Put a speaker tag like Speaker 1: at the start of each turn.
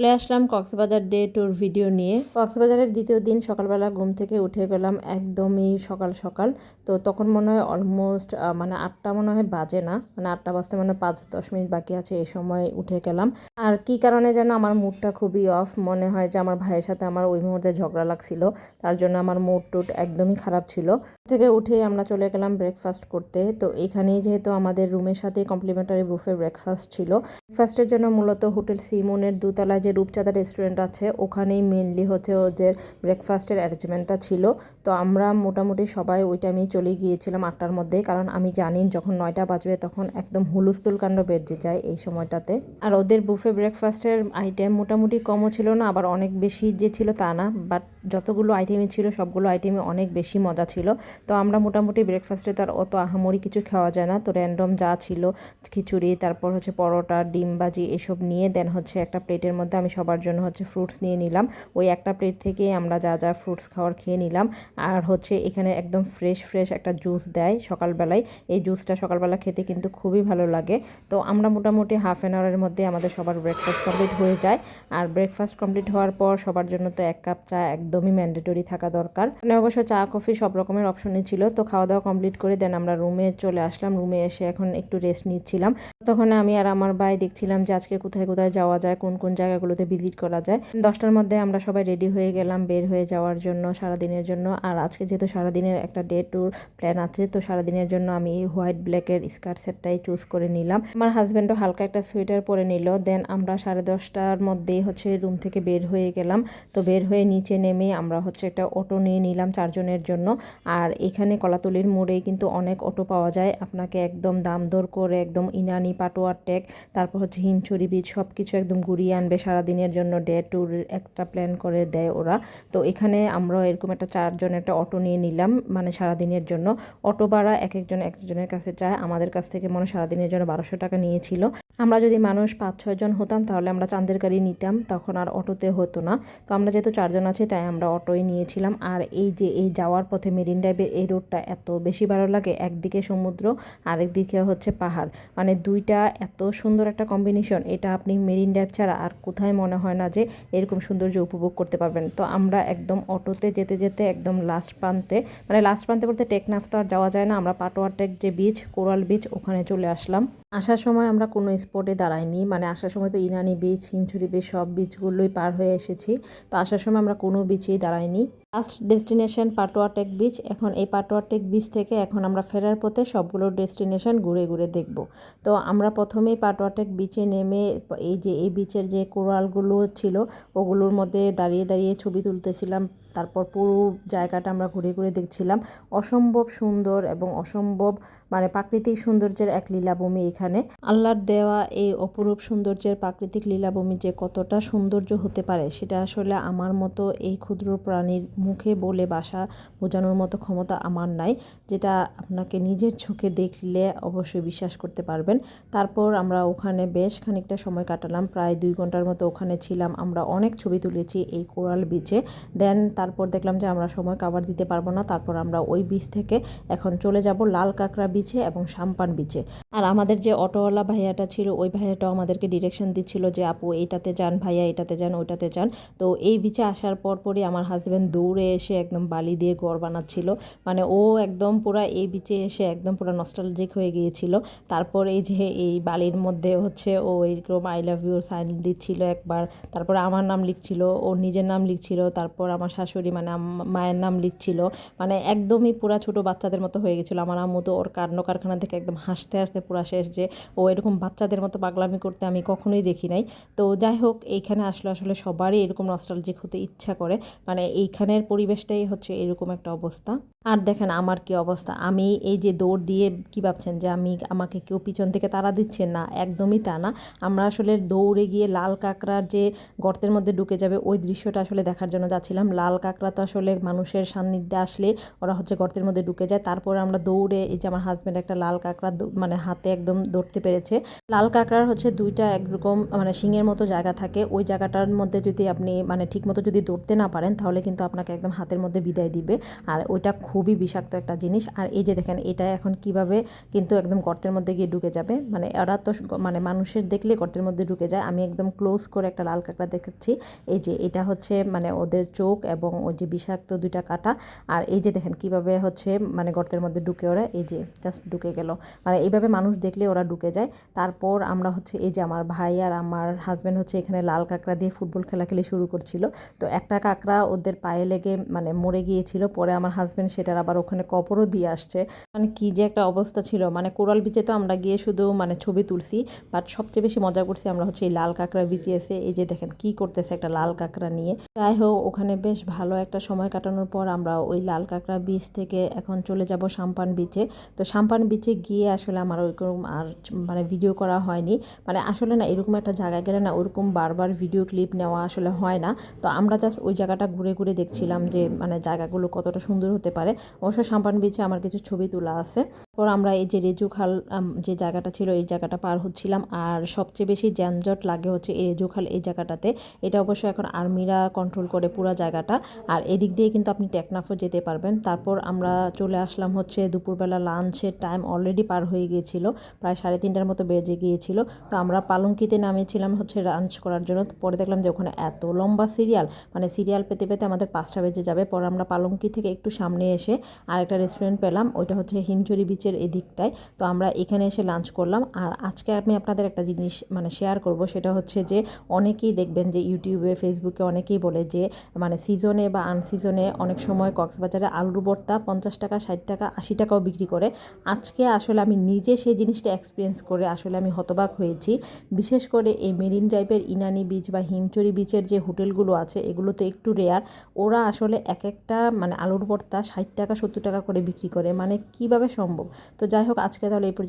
Speaker 1: চলে আসলাম Cox's Bazar day tour video নিয়ে। কক্সবাজারের দ্বিতীয় দিন সকালবেলা ঘুম থেকে উঠে গেলাম একদমই সকাল সকাল। তো তখন মনে হয় অলমোস্ট মানে আটটা মনে হয় বাজে না মানে আটটা বাজতে মানে পাঁচ দশ মিনিট বাকি আছে এই সময় উঠে গেলাম। আর কি কারণে যেন আমার মুডটা খুবই অফ মনে হয় যে আমার ভাইয়ের সাথে আমার ওই মুহূর্তে ঝগড়া লাগছিল, তার জন্য আমার মুড টুড একদমই খারাপ ছিল। থেকে উঠে আমরা চলে গেলাম ব্রেকফাস্ট করতে। তো এখানেই যেহেতু আমাদের রুমের সাথে কমপ্লিমেন্টারি বুফে ব্রেকফাস্ট ছিল ব্রেকফাস্টের জন্য মূলত হোটেল সিমনের দুতলায় যে রূপচাঁদা রেস্টুরেন্ট আছে, ওখানেই মেনলি হচ্ছে ওদের ব্রেকফাস্টের অ্যারেঞ্জমেন্টটা ছিল। তো আমরা মোটামুটি সবাই ওই টাইমেই চলে গিয়েছিলাম আটটার মধ্যে, কারণ আমি জানি যখন নয়টা বাজবে তখন একদম হুলুস্থুল কাণ্ড বেড়ে যায় এই সময়টাতে। আর ওদের বুফে ব্রেকফাস্টের আইটেম মোটামুটি কমও ছিল না, আবার অনেক বেশি যে ছিল তা না বাট যতগুলো আইটেমই ছিল, সবগুলো আইটেমে অনেক বেশি মজা ছিল। তো আমরা মোটামুটি ব্রেকফাস্টে তার অত আহামরি কিছু খাওয়া যায় না, তো র্যান্ডম যা ছিল, খিচুড়ি, তারপর হচ্ছে পরোটা, ডিম বাজি, এসব নিয়ে দেন হচ্ছে একটা প্লেটের মধ্যে আমি সবার জন্য হচ্ছে ফ্রুটস নিয়ে নিলাম। ওই একটা প্লেট থেকে আমরা যা যা ফ্রুটস খাওয়ার খেয়ে নিলাম। আর হচ্ছে এখানে একদম ফ্রেশ ফ্রেশ একটা জুস দেয় সকালবেলায়। এই জুসটা সকালবেলা খেতে কিন্তু খুবই ভালো লাগে। তো আমরা মোটামুটি হাফ অ্যান আওয়ারের মধ্যে আমাদের সবার ব্রেকফাস্ট কমপ্লিট হয়ে যায়। আর ব্রেকফাস্ট কমপ্লিট হওয়ার পর সবার জন্য তো এক কাপ চা একদমই ম্যান্ডেটরি থাকা দরকার। মানে অবশ্য চা কফি সব রকমের অপশনই ছিল। তো খাওয়া দাওয়া কমপ্লিট করে দেন আমরা রুমে চলে আসলাম। রুমে এসে এখন একটু রেস্ট নিচ্ছিলাম। তখন আমি আর আমার ভাই দেখছিলাম যে আজকে কোথায় কোথায় যাওয়া যায়, কোন কোন জায়গাগুলোতে ভিজিট করা যায়। দশটার মধ্যে আমরা সবাই রেডি হয়ে গেলাম বের হয়ে যাওয়ার জন্য সারাদিনের জন্য। আর আজকে যেহেতু সারাদিনের একটা ডে ট্যুর প্ল্যান আছে, তো সারাদিনের জন্য আমি হোয়াইট ব্ল্যাকের স্কার্ট সেটটাই চুজ করে নিলাম। আমার হাজব্যান্ডও হালকা একটা সোয়েটার পরে নিল। দেন আমরা সাড়ে দশটার মধ্যেই হচ্ছে রুম থেকে বের হয়ে গেলাম। তো বের হয়ে নিচে নেমে আমরা হচ্ছে একটা অটো নিয়ে নিলাম চারজনের জন্য। আর এখানে কলাতলির মোড়েই কিন্তু অনেক অটো পাওয়া যায়। আপনাকে একদম দাম দর করে একদম ইনানি পাটোয়ার টেক তারপর হচ্ছে হিমছড়ি বীজ সব কিছু একদম ঘুরিয়ে আনবে সারাদিনের জন্য ডে ট্যুর একটা প্ল্যান করে দেয় ওরা। তো এখানে আমরা এরকম একটা চারজন একটা অটো নিয়ে নিলাম মানে সারাদিনের জন্য। অটো ভাড়া এক একজন একজনের কাছে চায়। আমাদের কাছ থেকে মনে সারাদিনের জন্য বারোশো টাকা নিয়েছিল। আমরা যদি মানুষ পাঁচ ছয়জন হতাম তাহলে আমরা চাঁদের গাড়ি নিতাম, তখন আর অটোতে হতো না। তো আমরা যেহেতু চারজন আছি, তাই আমরা অটোই নিয়েছিলাম। আর এই যে এই যাওয়ার পথে মেরিন ড্রাইভের এই রোডটা এত বেশি ভালো লাগে, একদিকে সমুদ্র, আরেকদিকে হচ্ছে পাহাড়। মানে দুইটা এত সুন্দর একটা কম্বিনেশন, এটা আপনি মেরিন ড্রাইভ ছাড়া আর কোথায় মনে হয় না যে এরকম সৌন্দর্য উপভোগ করতে পারবেন। তো আমরা একদম অটোতে যেতে যেতে একদম লাস্ট প্রান্তে মানে লাস্ট প্রান্তে বলতে টেকনাফ তো আর যাওয়া যায় না, আমরা পাটোয়ার টেক যে বিচ কোরাল বিচ ওখানে চলে আসলাম। আসার সময় আমরা কোনো স্পটে দাঁড়াইনি মানে আসার সময় তো ইনানি বিচ হিমছড়ি বিচ সব বিচগুলোই পার হয়ে এসেছি। তো আসার সময় আমরা কোনো বিচেই দাঁড়াইনি। Last destination Patua Tek beach এখন এই পাটোয়া টেক বিচ থেকে এখন আমরা ফেরার পথে সবগুলো ডেস্টিনেশন ঘুরে ঘুরে দেখব। তো আমরা প্রথমেই পাটোয়া টেক বিচে নেমে এই যে, এই বিচের যে কোরালগুলো ছিল, ওগুলোর মধ্যে দাঁড়িয়ে দাঁড়িয়ে ছবি তুলতেছিলাম। তারপর পুরো জায়গাটা আমরা ঘুরে ঘুরে দেখছিলাম। অসম্ভব সুন্দর এবং অসম্ভব মানে প্রাকৃতিক সৌন্দর্যের এক লীলাভূমি এখানে। আল্লাহর দেওয়া এই অপরূপ সৌন্দর্যের প্রাকৃতিক লীলাভূমি যে কতটা সৌন্দর্য হতে পারে, সেটা আসলে আমার মতো এই ক্ষুদ্র প্রাণীর মুখে বলে বাসা বোঝানোর মতো ক্ষমতা আমার নাই, যেটা আপনাকে নিজের চোখে দেখলে অবশ্যই বিশ্বাস করতে পারবেন। তারপর আমরা ওখানে বেশ খানিকটা সময় কাটালাম, প্রায় দুই ঘণ্টার মতো ওখানে ছিলাম। আমরা অনেক ছবি তুলেছি এই কোরাল বিচে। দেন তারপর দেখলাম যে আমরা সময় কাবার দিতে পারব না। তারপর আমরা ওই বিচ থেকে এখন চলে যাব লাল কাঁকড়া বিচে এবং সাম্পান বিচে আর আমাদের যে অটোওয়ালা ভাইয়াটা ছিল, ওই ভাইয়াটাও আমাদেরকে ডিরেকশন দিচ্ছিল যে, আপু, এইটাতে যান ভাইয়া এটাতে যান, ওইটাতে যান। তো এই বিচে আসার পর পরই আমার হাজব্যান্ড দৌড়ে এসে একদম বালি দিয়ে গড় বানাচ্ছিল। মানে ও একদম পুরা এই বিচে এসে একদম পুরো নস্টালজিক হয়ে গিয়েছিল। তারপর এই যে, এই বালির মধ্যে হচ্ছে ও এইরকম আই লাভ ইউর সাইন দিচ্ছিল একবার। তারপর আমার নাম লিখছিল, ওর নিজের নাম লিখছিল। তারপর আমার শাশুড়ি মানে মায়ের নাম লিখছিল। মানে একদমই পুরা ছোট বাচ্চাদের মতো হয়ে গেছিল। আমার আম্মু তো ওর কান্ন কারখানা থেকে একদম হাসতে হাসতে পুরা শেষ যে ও এরকম বাচ্চাদের মতো পাগলামি করতে আমি কখনোই দেখি নাই। তো যাই হোক, এইখানে আসলে আসলে সবারই এরকম নস্টালজিক হতে ইচ্ছা করে। মানে এইখানের পরিবেশটাই হচ্ছে এরকম একটা অবস্থা। আর দেখেন আমার কি অবস্থা। আমি এই যে দৌড় দিয়ে কি ভাবছেন যে আমি আমাকে কেউ পিছন থেকে তারা দিচ্ছে না? একদমই তা না। আমরা আসলে দৌড়ে গিয়ে লাল কাঁকড়ার যে গর্তের মধ্যে ঢুকে যাবে, ওই দৃশ্যটা আসলে দেখার জন্য যাচ্ছিলাম। লাল কাঁকড়া তো আসলে মানুষের সান্নিধ্যে আসলে ওরা হচ্ছে গর্তের মধ্যে ঢুকে যায়। তারপরে আমরা দৌড়ে এই যে আমার হাজব্যান্ড একটা লাল কাঁকড়া মানে হাতে একদম ধরতে পেরেছে। লাল কাঁকড়ার হচ্ছে দুইটা একরকম মানে শিঙের মতো জায়গা থাকে। ওই জায়গাটার মধ্যে যদি আপনি মানে ঠিক মতো যদি ধরতে না পারেন, তাহলে কিন্তু আপনাকে একদম হাতের মধ্যে বিদায় দিবে। আর ওইটা খুবই বিষাক্ত একটা জিনিস। আর এই যে দেখেন, এটা এখন কীভাবে কিন্তু একদম গর্তের মধ্যে গিয়ে ঢুকে যাবে। মানে ওরা তো মানে মানুষের দেখলে গর্তের মধ্যে ঢুকে যায়। আমি একদম ক্লোজ করে একটা লাল কাঁকড়া দেখাচ্ছি এই যে এটা হচ্ছে মানে ওদের চোখ এবং ওই যে বিষাক্ত দুইটা কাটা, আর এই যে দেখেন কীভাবে হচ্ছে মানে গর্তের মধ্যে ঢুকে ওরা, এই যে জাস্ট ঢুকে গেল। মানে এইভাবে মানুষ দেখলে ওরা ঢুকে যায়। তারপর আমরা হচ্ছে এই যে আমার ভাই আর আমার হাজব্যান্ড হচ্ছে এখানে লাল কাঁকড়া দিয়ে ফুটবল খেলাখেলি শুরু করছিল। তো একটা কাঁকড়া ওদের পায়ে লেগে মানে মরে গিয়েছিল, পরে আমার হাজব্যান্ড সেটার আবার ওখানে কপরও দিয়ে আসছে। মানে কি যে একটা অবস্থা ছিল। মানে কোরাল বিচে তো আমরা গিয়ে শুধু মানে ছবি তুলছি বাট সবচেয়ে বেশি মজা করছি আমরা হচ্ছে এই লাল কাঁকড়া বিচে এসে, এই যে দেখেন কি করতেছে একটা লাল কাঁকড়া নিয়ে। যাই হোক, ওখানে বেশ ভালো একটা সময় কাটানোর পর আমরা ওই লাল কাঁকড়া বিচ থেকে এখন চলে যাব সাম্পান বিচে। তো সাম্পান বিচে গিয়ে আসলে আমার ওইরকম আর মানে ভিডিও করা হয়নি। মানে আসলে না, এরকম একটা জায়গায় গেলে না ওরকম বারবার ভিডিও ক্লিপ নেওয়া আসলে হয় না। তো আমরা জাস্ট ওই জায়গাটা ঘুরে ঘুরে দেখছিলাম যে মানে জায়গাগুলো কতটা সুন্দর হতে পারে। অবশ্য সাম্পান বিচে আমার কিছু ছবি তোলা আছে। পর আমরা এই যে রেজু খাল যে জায়গাটা ছিল এই জায়গাটা পার হচ্ছিলাম। আর সবচেয়ে বেশি যানজট লাগে হচ্ছে এই রেজু খাল এই জায়গাটাতে। এটা অবশ্য এখন আর্মিরা কন্ট্রোল করে পুরো জায়গাটা। আর এদিক দিয়ে কিন্তু আপনি টেকনাফও যেতে পারবেন। তারপর আমরা চলে আসলাম হচ্ছে দুপুরবেলা লাঞ্চের টাইম অলরেডি পার হয়ে গিয়েছিল, প্রায় সাড়ে তিনটার মতো বেজে গিয়েছিল। তো আমরা পালঙ্কিতে নামিয়েছিলাম হচ্ছে লাঞ্চ করার জন্য। পরে দেখলাম যে ওখানে এত লম্বা সিরিয়াল মানে সিরিয়াল পেতে পেতে আমাদের পাঁচটা বেজে যাবে। পরে আমরা পালঙ্কি থেকে একটু সামনে এসে আরেকটা রেস্টুরেন্ট পেলাম, ওইটা হচ্ছে হিমচুরি বিচের এদিকটায়। তো আমরা এখানে এসে লাঞ্চ করলাম। আর আজকে আমি আপনাদের একটা জিনিস মানে শেয়ার করব, সেটা হচ্ছে যে অনেকেই দেখবেন যে ইউটিউবে ফেসবুকে অনেকেই বলে যে মানে সিজনে বা আনসিজনে অনেক সময় কক্সবাজারে আলুর ভর্তা পঞ্চাশ টাকা, ষাট টাকা, আশি টাকাও বিক্রি করে। আজকে আসলে আমি নিজে সেই জিনিসটা এক্সপিরিয়েন্স করে আসলে আমি হতবাক হয়েছি। বিশেষ করে এই মেরিন ড্রাইভের ইনানি বিচ বা হিমচুরি বিচের যে হোটেলগুলো আছে, এগুলো তো একটু রেয়ার ওরা আসলে এক একটা মানে আলুর ভর্তা ষাট টাকা, সত্তর টাকা করে বিক্রি করে। মানে কীভাবে সম্ভব? তো যাই হোক, আজকে তাহলে এই পর্যন্ত